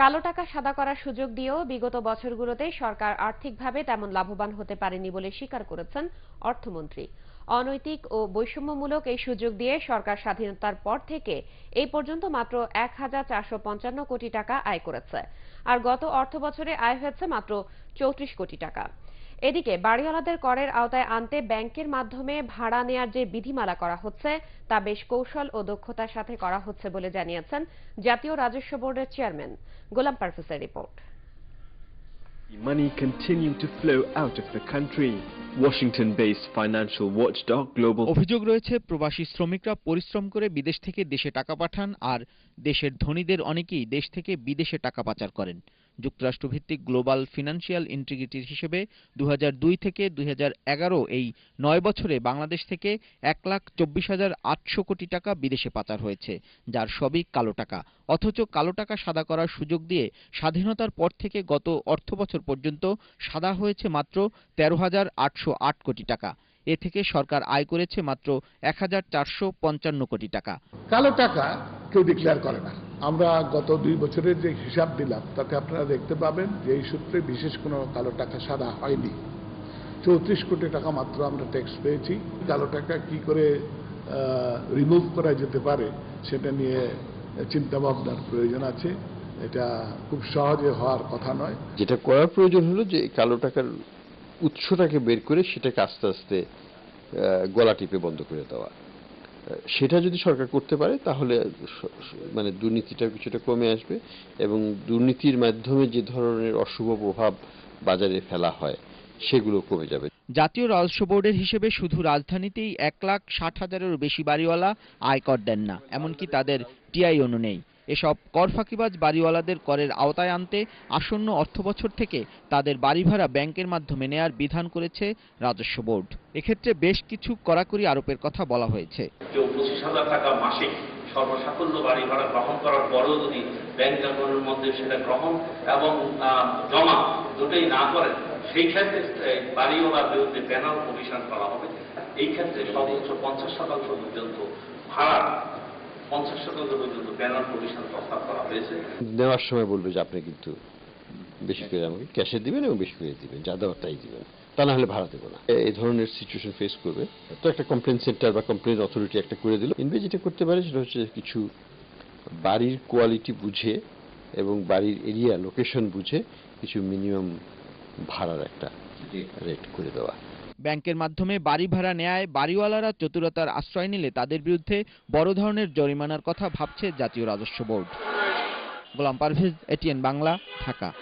কালো টাকা সাদা করার সুযোগ দিয়েও বিগত বছরগুলোতে সরকার আর্থিকভাবে তেমন লাভবান হতে পারেনি বলে স্বীকার করেছেন অর্থমন্ত্রী। অনৈতিক ও বৈষম্যমূলক এই সুযোগ দিয়ে সরকার স্বাধীনতার পর থেকে এই পর্যন্ত মাত্র এক হাজার চারশো পঞ্চান্ন কোটি টাকা আয় করেছে। আর গত অর্থবছরে আয় হয়েছে মাত্র চৌত্রিশ কোটি টাকা। এদিকে বাড়িওয়ালাদের করের আওতায় আনতে ব্যাংকের মাধ্যমে ভাড়া নেয়ার যে বিধিমালা করা হচ্ছে তা বেশ কৌশল ও দক্ষতার সাথে করা হচ্ছে বলে জানিয়েছেন জাতীয় রাজস্ব বোর্ডের চেয়ারম্যান। গোলাম পারভেজের রিপোর্ট। Money continue to flow out of the country. Washington-based financial watchdog Global অভিযোগ রয়েছে প্রবাসী শ্রমিকরা পরিশ্রম করে বিদেশ থেকে দেশে টাকা পাঠান আর দেশের ধনীদের অনেকেই দেশ থেকে বিদেশে টাকা পাচার করেন। যুক্তরাষ্ট্রভিত্তিক গ্লোবাল ফিনান্সিয়াল ইন্টিগ্রিটির হিসেবে দু হাজার দুই থেকে দুই হাজার এগারো এই নয় বছরে বাংলাদেশ থেকে এক লাখ চব্বিশ হাজার আটশো কোটি টাকা বিদেশে পাচার হয়েছে, যার সবই কালো টাকা। অথচ কালো টাকা সাদা করার সুযোগ দিয়ে স্বাধীনতার পর থেকে গত অর্থবছর পর্যন্ত সাদা হয়েছে মাত্র তেরো হাজার আটশো আট কোটি টাকা। এ থেকে সরকার আয় করেছে মাত্র এক হাজার চারশো পঞ্চান্ন কোটি টাকা। কালো টাকা কেউ ডিক্লেয়ার করে না। আমরা গত দুই বছরের যে হিসাব দিলাম, তাতে আপনারা দেখতে পাবেন যে এই সূত্রে বিশেষ কোনো কালো টাকা সাদা হয়নি। চৌত্রিশ কোটি টাকা মাত্র আমরা ট্যাক্স পেয়েছি। কালো টাকা কি করে রিমুভ করা যেতে পারে, সেটা নিয়ে চিন্তা ভাবনার প্রয়োজন আছে। এটা খুব সহজে হওয়ার কথা নয়। যেটা করার প্রয়োজন হলো যে কালো টাকার উৎসটাকে বের করে সেটাকে আস্তে আস্তে গলা টিপে বন্ধ করে দেওয়া। সেটা যদি সরকার করতে পারে, তাহলে মানে দুর্নীতিটা কিছুটা কমে আসবে এবং দুর্নীতির মাধ্যমে যে ধরনের অশুভ প্রভাব বাজারে ফেলা হয়, সেগুলো কমে যাবে। জাতীয় রাজস্ব বোর্ডের হিসেবে শুধু রাজধানীতেই এক লাখ ষাট হাজারেরও বেশি বাড়িওয়ালা আয়কর দেন না, এমনকি তাদের টিআইও নেই। এসব কর ফাঁকিবাজ বাড়িওয়ালাদের করের আওতায় আনতে আসন্ন অর্থবছর থেকে তাদের বাড়ি ভাড়া ব্যাংকের মাধ্যমে নেয়ার বিধান করেছে রাজস্ব বোর্ড। এক্ষেত্রে বেশ কিছু কড়াকড়ি আরোপের কথা বলা হয়েছে। টাকা মাসিক বাড়ি ভাড়া গ্রহণ করার পরেও যদি ব্যাংক মধ্যে সেটা গ্রহণ এবং জমা দুটোই না সেই ক্ষেত্রে বাড়িওয়ালার বিরুদ্ধে প্যানাল কমিশন করা হবে। এই ক্ষেত্রে সর্বোচ্চ পঞ্চাশ শতাংশ পর্যন্ত ভাড়া পঞ্চাশ শতাংশ পর্যন্ত প্যানাল কমিশন প্রস্তাব করা হয়েছে? নেওয়ার সময় বলবে যে আপনি কিন্তু বেশি করে আমাকে ক্যাশে দিবেন এবং বেশি করে দিবেন যা দেওয়ার তাই দিবেন। তা না হলে ভাড়া দেবো না। এই ধরনের সিচুয়েশন ফেস করবে। তো একটা কমপ্লেন সেন্টার বা কমপ্লেন অথরিটি একটা করে দিল। ইনভে যেটা করতে পারে সেটা হচ্ছে কিছু বাড়ির কোয়ালিটি বুঝে এবং বাড়ির এরিয়া লোকেশন বুঝে কিছু মিনিমাম ভাড়ার একটা রেট করে দেওয়া। ব্যাংকের মাধ্যমে বাড়ি ভাড়া নেয় বাড়িওয়ালারা চতুরতার আশ্রয় নিলে তাদের বিরুদ্ধে বড় ধরনের জরিমানার কথা ভাবছে জাতীয় রাজস্ব বোর্ড। গোলাম পারভেজ, এটিএন বাংলা, ঢাকা।